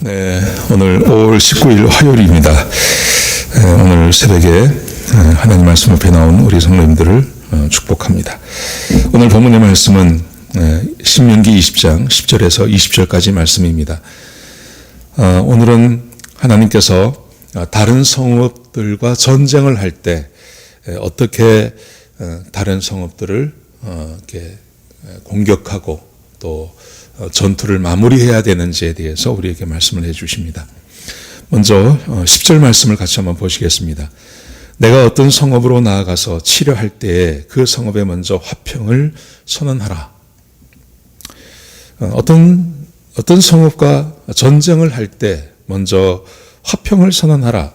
네, 오늘 5월 19일 화요일입니다. 에, 오늘 새벽에 에, 하나님 말씀 앞에 나온 우리 성도님들을 어, 축복합니다. 오늘 본문의 말씀은 에, 신명기 20장 10절에서 20절까지 말씀입니다. 어, 오늘은 하나님께서 어, 다른 성읍들과 전쟁을 할 때 어떻게 어, 다른 성읍들을 공격하고 또 어, 전투를 마무리해야 되는지에 대해서 우리에게 말씀을 해 주십니다. 먼저 10절 말씀을 같이 한번 보시겠습니다. 내가 어떤 성읍으로 나아가서 치료할 때에 그 성읍에 먼저 화평을 선언하라. 어, 어떤 어떤 성읍과 전쟁을 할 때 먼저 화평을 선언하라.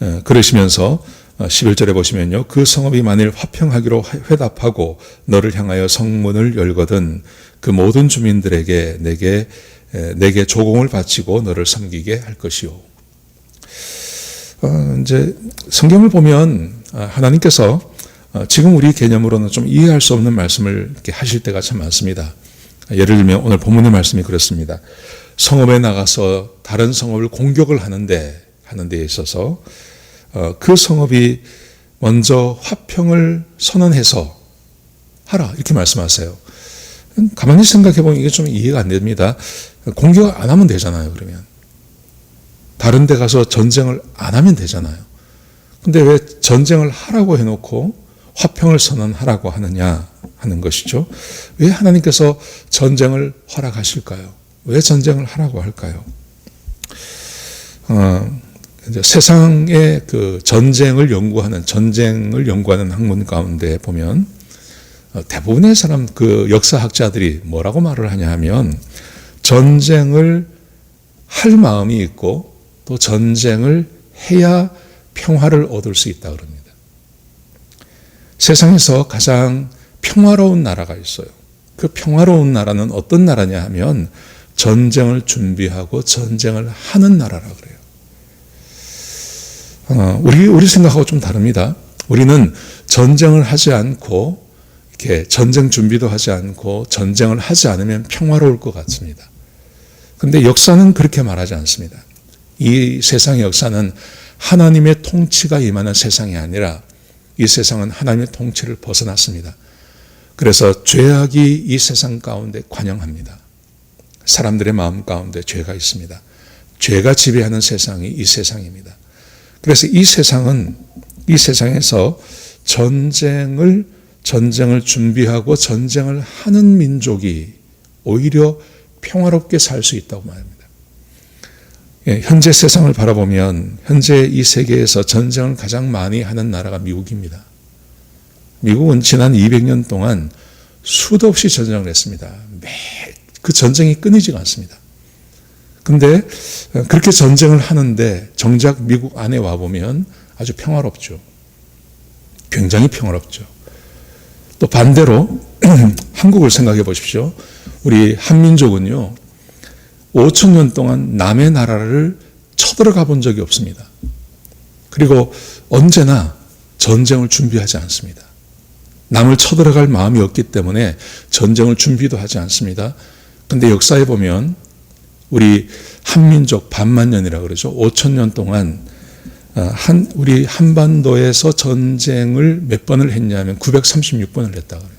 어, 그러시면서 11절에 보시면요. 그 성읍이 만일 화평하기로 회답하고 너를 향하여 성문을 열거든 그 모든 주민들에게 내게 내게 조공을 바치고 너를 섬기게 할 것이요. 어, 이제 성경을 보면 아, 하나님께서 어, 지금 우리 개념으로는 좀 이해할 수 없는 말씀을 하실 때가 참 많습니다. 예를 들면 오늘 본문의 말씀이 그렇습니다. 성읍에 나가서 다른 성읍을 공격을 하는데 하는 데 있어서 어, 그 성읍이 먼저 화평을 선언해서 하라 이렇게 말씀하세요. 가만히 생각해 보면 이게 좀 이해가 안 됩니다. 공격 안 하면 되잖아요. 그러면 다른 데 가서 전쟁을 안 하면 되잖아요. 근데 왜 전쟁을 하라고 해놓고 화평을 선언하라고 하느냐 하는 것이죠. 왜 하나님께서 전쟁을 허락하실까요? 왜 전쟁을 하라고 할까요? 어, 세상의 그 전쟁을 연구하는 전쟁을 연구하는 학문 가운데 보면 어, 대부분의 사람 그 역사학자들이 뭐라고 말을 하냐 하면 전쟁을 할 마음이 있고 또 전쟁을 해야 평화를 얻을 수 있다 그럽니다. 세상에서 가장 평화로운 나라가 있어요. 그 평화로운 나라는 어떤 나라냐 하면 전쟁을 준비하고 전쟁을 하는 나라라 그래요. 어, 우리 우리 생각하고 좀 다릅니다. 우리는 전쟁을 하지 않고 이렇게 전쟁 준비도 하지 않고 전쟁을 하지 않으면 평화로울 것 같습니다. 근데 역사는 그렇게 말하지 않습니다. 이 세상의 역사는 하나님의 통치가 임하는 세상이 아니라 이 세상은 하나님의 통치를 벗어났습니다. 그래서 죄악이 이 세상 가운데 관영합니다. 사람들의 마음 가운데 죄가 있습니다. 죄가 지배하는 세상이 이 세상입니다. 그래서 이 세상은 이 세상에서 전쟁을 전쟁을 준비하고 전쟁을 하는 민족이 오히려 평화롭게 살 수 있다고 말합니다. 예, 현재 세상을 바라보면 현재 이 세계에서 전쟁을 가장 많이 하는 나라가 미국입니다. 미국은 지난 200년 동안 수도 없이 전쟁을 했습니다. 매그 전쟁이 끊이지가 않습니다. 근데 그렇게 전쟁을 하는데 정작 미국 안에 와 보면 아주 평화롭죠. 굉장히 평화롭죠. 또 반대로 한국을 생각해 보십시오. 우리 한민족은요. 5천 년 동안 남의 나라를 쳐들어가 본 적이 없습니다. 그리고 언제나 전쟁을 준비하지 않습니다. 남을 쳐들어갈 마음이 없기 때문에 전쟁을 준비도 하지 않습니다. 근데 역사에 보면 우리 한민족 반만년이라 그러죠. 5천 년 동안 어, 한 우리 한반도에서 전쟁을 몇 번을 했냐면 936번을 했다 그래요.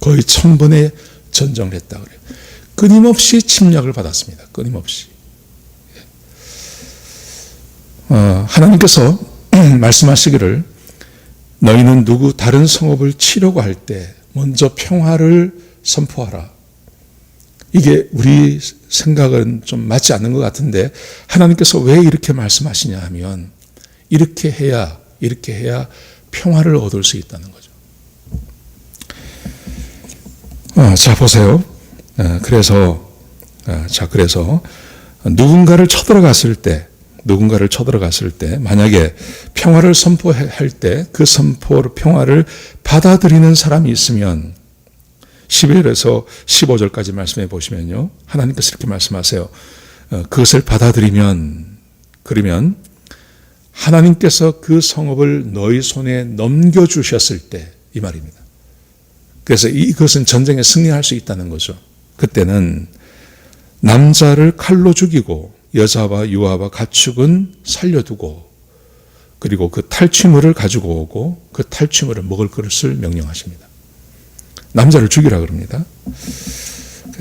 거의 1000번의 전쟁을 했다 그래요. 끊임없이 침략을 받았습니다. 끊임없이. 어, 하나님께서 말씀하시기를 너희는 누구 다른 성읍을 치려고 할 때 먼저 평화를 선포하라. 이게 우리 생각은 좀 맞지 않는 것 같은데 하나님께서 왜 이렇게 말씀하시냐 하면 이렇게 해야 이렇게 해야 평화를 얻을 수 있다는 거죠. 아, 자 보세요. 아, 그래서 아, 자 그래서 누군가를 쳐들어갔을 때 누군가를 쳐들어갔을 때 만약에 평화를 선포할 때 그 선포 평화를 받아들이는 사람이 있으면 11절에서 15절까지 말씀해 보시면요. 하나님께서 이렇게 말씀하세요. 어, 그것을 받아들이면, 그러면 하나님께서 그 성읍을 너희 손에 넘겨주셨을 때, 이 말입니다. 그래서 이것은 전쟁에 승리할 수 있다는 거죠. 그때는 남자를 칼로 죽이고 여자와 유아와 가축은 살려두고 그리고 그 탈취물을 가지고 오고 그 탈취물을 먹을 것을 명령하십니다. 남자를 죽이라 그럽니다.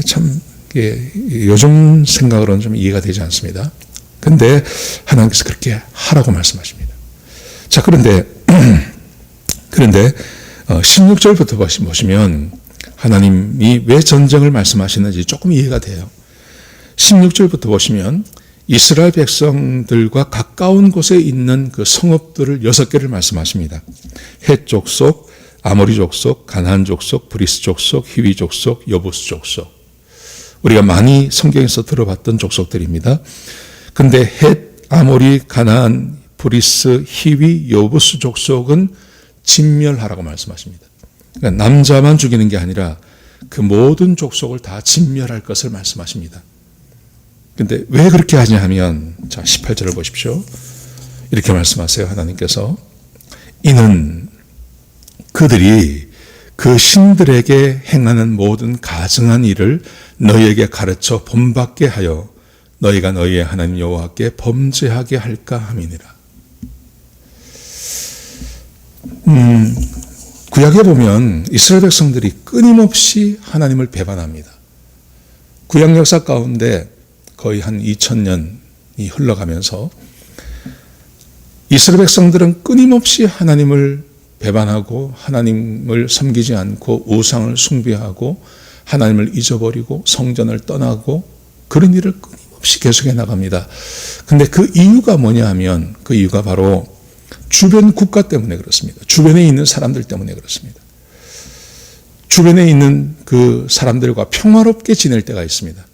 참 예, 요즘 생각으로는 좀 이해가 되지 않습니다. 근데 하나님께서 그렇게 하라고 말씀하십니다. 자, 그런데 그런데 16절부터 보시면 하나님이 왜 전쟁을 말씀하시는지 조금 이해가 돼요. 16절부터 보시면 이스라엘 백성들과 가까운 곳에 있는 그 성읍들을 여섯 개를 말씀하십니다. 헷 족속, 아모리 족속, 가나안 족속, 브리스 족속, 히위 족속, 여부스 족속. 우리가 많이 성경에서 들어봤던 족속들입니다. 근데 헷, 아모리, 가나안, 브리스, 히위, 여부스 족속은 진멸하라고 말씀하십니다. 그러니까 남자만 죽이는 게 아니라 그 모든 족속을 다 진멸할 것을 말씀하십니다. 근데 왜 그렇게 하냐 하면 자 18절을 보십시오. 이렇게 말씀하세요. 하나님께서 이는 그들이 그 신들에게 행하는 모든 가증한 일을 너희에게 가르쳐 본받게 하여 너희가 너희의 하나님 여호와께 범죄하게 할까 함이니라. 음, 구약에 보면 이스라엘 백성들이 끊임없이 하나님을 배반합니다. 구약 역사 가운데 거의 한 2000년이 흘러가면서 이스라엘 백성들은 끊임없이 하나님을 배반하고 하나님을 섬기지 않고 우상을 숭배하고 하나님을 잊어버리고 성전을 떠나고 그런 일을 끊임없이 계속해 나갑니다. 근데 그 이유가 뭐냐 하면 그 이유가 바로 주변 국가 때문에 그렇습니다. 주변에 있는 사람들 때문에 그렇습니다. 주변에 있는 그 사람들과 평화롭게 지낼 때가 있습니다.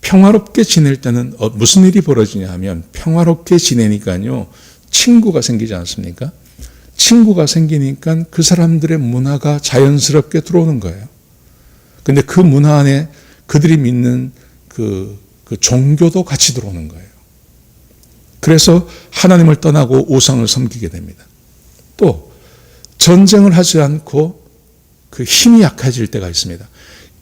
평화롭게 지낼 때는 어, 무슨 일이 벌어지냐 하면 평화롭게 지내니까요, 친구가 생기지 않습니까? 친구가 생기니까 그 사람들의 문화가 자연스럽게 들어오는 거예요. 근데 그 문화 안에 그들이 믿는 그, 그 종교도 같이 들어오는 거예요. 그래서 하나님을 떠나고 우상을 섬기게 됩니다. 또 전쟁을 하지 않고 그 힘이 약해질 때가 있습니다.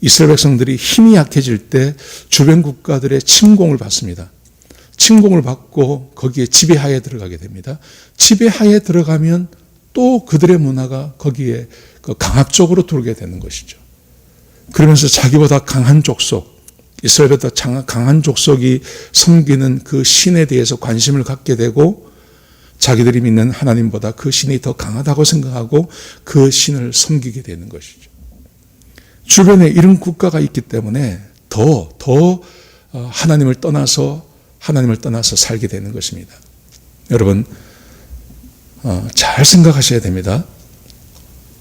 이스라엘 백성들이 힘이 약해질 때 주변 국가들의 침공을 받습니다. 침공을 받고 거기에 지배하에 들어가게 됩니다. 지배하에 들어가면 또 그들의 문화가 거기에 그 강압적으로 들어오게 되는 것이죠. 그러면서 자기보다 강한 족속, 이스라엘보다 강한 족속이 섬기는 그 신에 대해서 관심을 갖게 되고 자기들이 믿는 하나님보다 그 신이 더 강하다고 생각하고 그 신을 섬기게 되는 것이죠. 주변에 이런 국가가 있기 때문에 더, 더 어, 하나님을 떠나서, 하나님을 떠나서 살게 되는 것입니다. 여러분, 어, 잘 생각하셔야 됩니다.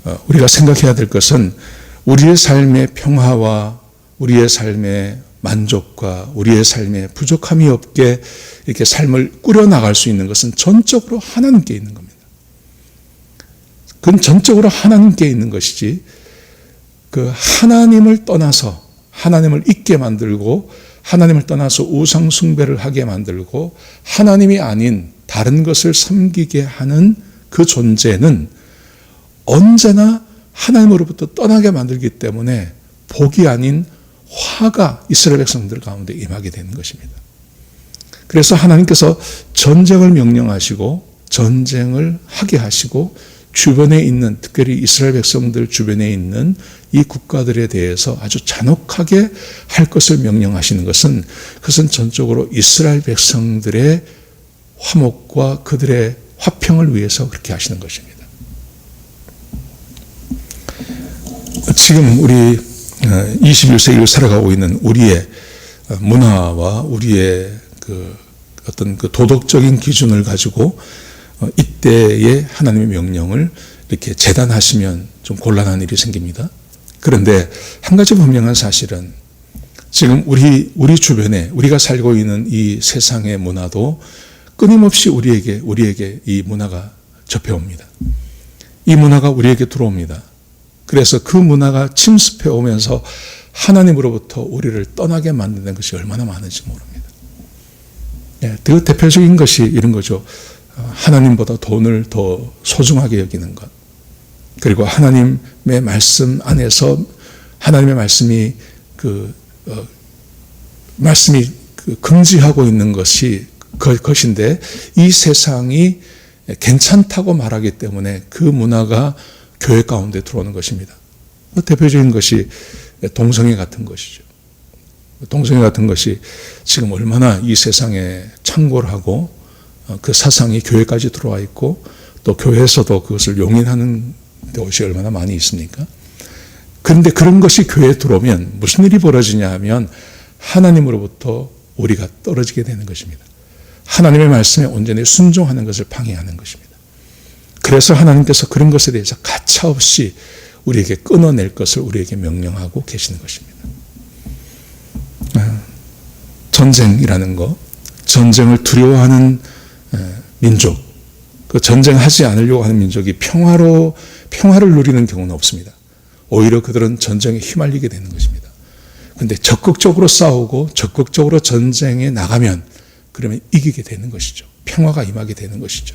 어, 우리가 생각해야 될 것은 우리의 삶의 평화와 우리의 삶의 만족과 우리의 삶의 부족함이 없게 이렇게 삶을 꾸려나갈 수 있는 것은 전적으로 하나님께 있는 겁니다. 그건 전적으로 하나님께 있는 것이지 그 하나님을 떠나서 하나님을 잊게 만들고 하나님을 떠나서 우상 숭배를 하게 만들고 하나님이 아닌 다른 것을 섬기게 하는 그 존재는 언제나 하나님으로부터 떠나게 만들기 때문에 복이 아닌 화가 이스라엘 백성들 가운데 임하게 되는 것입니다. 그래서 하나님께서 전쟁을 명령하시고 전쟁을 하게 하시고 주변에 있는 특별히 이스라엘 백성들 주변에 있는 이 국가들에 대해서 아주 잔혹하게 할 것을 명령하시는 것은 그것은 전적으로 이스라엘 백성들의 화목과 그들의 화평을 위해서 그렇게 하시는 것입니다. 지금 우리 21세기를 어, 살아가고 있는 우리의 문화와 우리의 그 어떤 그 도덕적인 기준을 가지고 어, 이때의 하나님의 명령을 이렇게 재단하시면 좀 곤란한 일이 생깁니다. 그런데 한 가지 분명한 사실은 지금 우리 우리 주변에 우리가 살고 있는 이 세상의 문화도 끊임없이 우리에게 우리에게 이 문화가 접해옵니다. 이 문화가 우리에게 들어옵니다. 그래서 그 문화가 침습해 오면서 하나님으로부터 우리를 떠나게 만드는 것이 얼마나 많은지 모릅니다. 예, 그 대표적인 것이 이런 거죠. 하나님보다 돈을 더 소중하게 여기는 것. 그리고 하나님의 말씀 안에서 하나님의 말씀이 그 어, 말씀이 그 금지하고 있는 것이 그- 것인데 이 세상이 괜찮다고 말하기 때문에 그 문화가 교회 가운데 들어오는 것입니다. 그 대표적인 것이 동성애 같은 것이죠. 동성애 같은 것이 지금 얼마나 이 세상에 창궐하고 어, 그 사상이 교회까지 들어와 있고 또 교회에서도 그것을 용인하는 곳이 얼마나 많이 있습니까? 그런데 그런 것이 교회에 들어오면 무슨 일이 벌어지냐 하면 하나님으로부터 우리가 떨어지게 되는 것입니다. 하나님의 말씀에 온전히 순종하는 것을 방해하는 것입니다. 그래서 하나님께서 그런 것에 대해서 가차없이 우리에게 끊어낼 것을 우리에게 명령하고 계시는 것입니다. 아, 전쟁이라는 거, 전쟁을 두려워하는 에, 민족, 그 전쟁하지 않으려고 하는 민족이 평화로 평화를 누리는 경우는 없습니다. 오히려 그들은 전쟁에 휘말리게 되는 것입니다. 근데 적극적으로 싸우고 적극적으로 전쟁에 나가면 그러면 이기게 되는 것이죠. 평화가 임하게 되는 것이죠.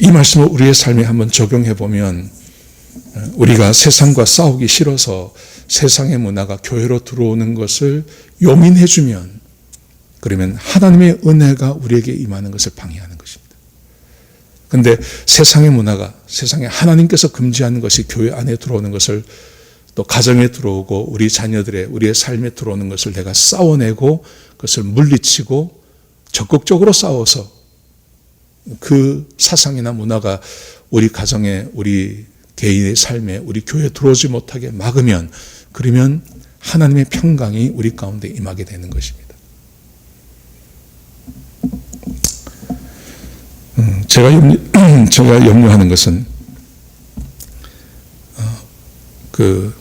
이 말씀을 우리의 삶에 한번 적용해 보면 우리가 세상과 싸우기 싫어서 세상의 문화가 교회로 들어오는 것을 용인해 주면 그러면 하나님의 은혜가 우리에게 임하는 것을 방해하는 것입니다. 근데 세상의 문화가 세상에 하나님께서 금지하는 것이 교회 안에 들어오는 것을 또 가정에 들어오고 우리 자녀들의 우리의 삶에 들어오는 것을 내가 싸워내고 그것을 물리치고 적극적으로 싸워서 그 사상이나 문화가 우리 가정에 우리 개인의 삶에 우리 교회에 들어오지 못하게 막으면 그러면 하나님의 평강이 우리 가운데 임하게 되는 것입니다. 음, 제가 염려, 제가 염려하는 것은 어, 그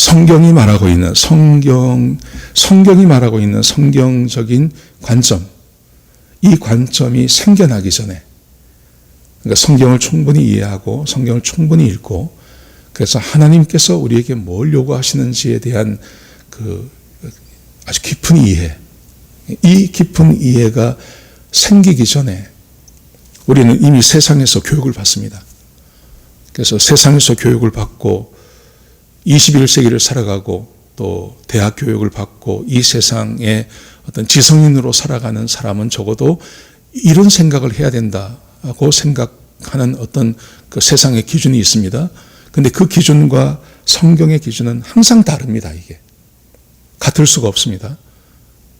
성경이 말하고 있는 성경 성경이 말하고 있는 성경적인 관점. 이 관점이 생겨나기 전에. 그러니까 성경을 충분히 이해하고 성경을 충분히 읽고 그래서 하나님께서 우리에게 뭘 요구하시는지에 대한 그 아주 깊은 이해. 이 깊은 이해가 생기기 전에 우리는 이미 세상에서 교육을 받습니다. 그래서 세상에서 교육을 받고 21세기를 살아가고 또 대학 교육을 받고 이 세상에 어떤 지성인으로 살아가는 사람은 적어도 이런 생각을 해야 된다고 생각하는 어떤 그 세상의 기준이 있습니다. 근데 그 기준과 성경의 기준은 항상 다릅니다, 이게. 같을 수가 없습니다.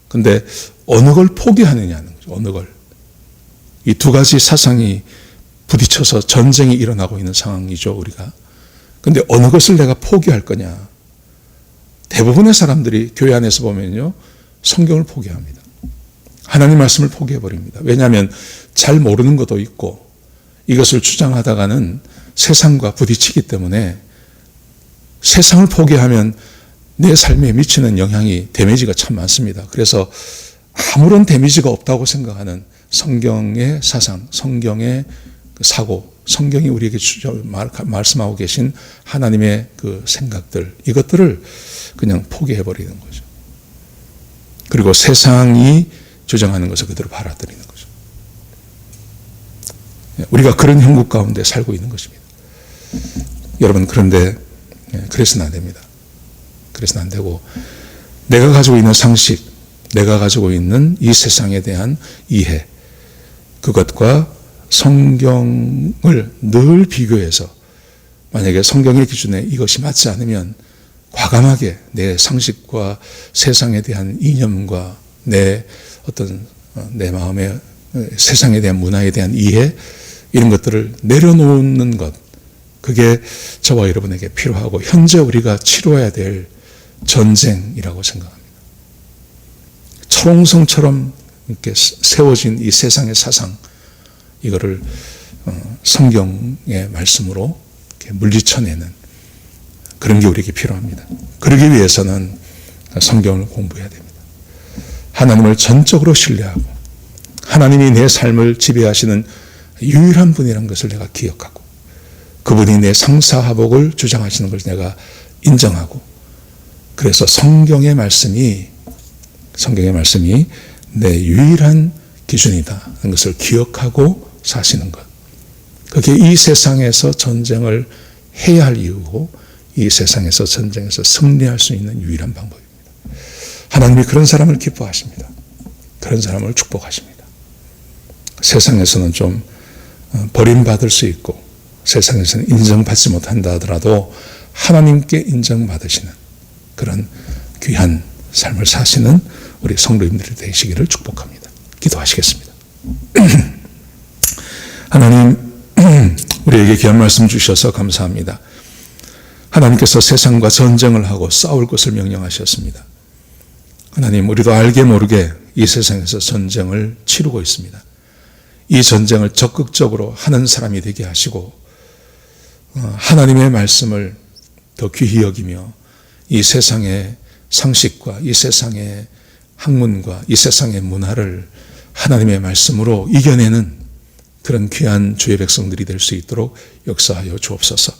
근데 어느 걸 포기하느냐는 거죠, 어느 걸. 이 두 가지 사상이 부딪혀서 전쟁이 일어나고 있는 상황이죠, 우리가. 근데 어느 것을 내가 포기할 거냐. 대부분의 사람들이 교회 안에서 보면요, 성경을 포기합니다. 하나님 말씀을 포기해 버립니다. 왜냐하면 잘 모르는 것도 있고 이것을 주장하다가는 세상과 부딪히기 때문에 세상을 포기하면 내 삶에 미치는 영향이 데미지가 참 많습니다. 그래서 아무런 데미지가 없다고 생각하는 성경의 사상, 성경의 그 사고, 성경이 우리에게 말씀하고 계신 하나님의 그 생각들, 이것들을 그냥 포기해버리는 거죠. 그리고 세상이 주장하는 것을 그대로 받아들이는 거죠. 우리가 그런 형국 가운데 살고 있는 것입니다. 여러분, 그런데, 그래서는 안 됩니다. 그래서는 안 되고, 내가 가지고 있는 상식, 내가 가지고 있는 이 세상에 대한 이해, 그것과 성경을 늘 비교해서 만약에 성경의 기준에 이것이 맞지 않으면 과감하게 내 상식과 세상에 대한 이념과 내 어떤 어, 내 마음의 세상에 대한 문화에 대한 이해 이런 것들을 내려놓는 것 그게 저와 여러분에게 필요하고 현재 우리가 치러야 될 전쟁이라고 생각합니다. 초롱성처럼 이렇게 세워진 이 세상의 사상 이거를 어, 성경의 말씀으로 물리쳐내는 그런 게 우리에게 필요합니다. 그러기 위해서는 성경을 공부해야 됩니다. 하나님을 전적으로 신뢰하고 하나님이 내 삶을 지배하시는 유일한 분이라는 것을 내가 기억하고 그분이 내 상사하복을 주장하시는 것을 내가 인정하고 그래서 성경의 말씀이 성경의 말씀이 내 유일한 기준이다 하는 것을 기억하고 사시는 것. 그게 이 세상에서 전쟁을 해야 할 이유고 이 세상에서 전쟁에서 승리할 수 있는 유일한 방법입니다. 하나님이 그런 사람을 기뻐하십니다. 그런 사람을 축복하십니다. 세상에서는 좀 어, 버림받을 수 있고 세상에서는 인정받지 못한다 하더라도 하나님께 인정받으시는 그런 귀한 삶을 사시는 우리 성도님들이 되시기를 축복합니다. 기도하시겠습니다. 하나님, 우리에게 귀한 말씀 주셔서 감사합니다. 하나님께서 세상과 전쟁을 하고 싸울 것을 명령하셨습니다. 하나님, 우리도 알게 모르게 이 세상에서 전쟁을 치르고 있습니다. 이 전쟁을 적극적으로 하는 사람이 되게 하시고, 어, 하나님의 말씀을 더 귀히 여기며, 이 세상의 상식과 이 세상의 학문과 이 세상의 문화를 하나님의 말씀으로 이겨내는 그런 귀한 주의 백성들이 될 수 있도록 역사하여 주옵소서.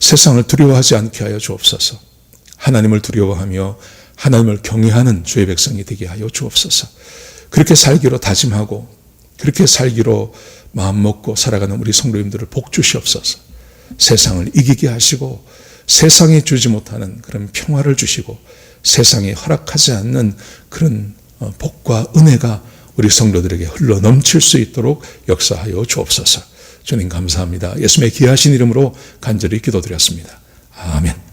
세상을 두려워하지 않게 하여 주옵소서. 하나님을 두려워하며 하나님을 경외하는 주의 백성이 되게 하여 주옵소서. 그렇게 살기로 다짐하고 그렇게 살기로 마음 먹고 살아가는 우리 성도님들을 복 주시옵소서. 세상을 이기게 하시고 세상이 주지 못하는 그런 평화를 주시고 세상이 허락하지 않는 그런 어, 복과 은혜가 우리 성도들에게 흘러 넘칠 수 있도록 역사하여 주옵소서. 주님 감사합니다. 예수님의 귀하신 이름으로 간절히 기도드렸습니다. 아멘.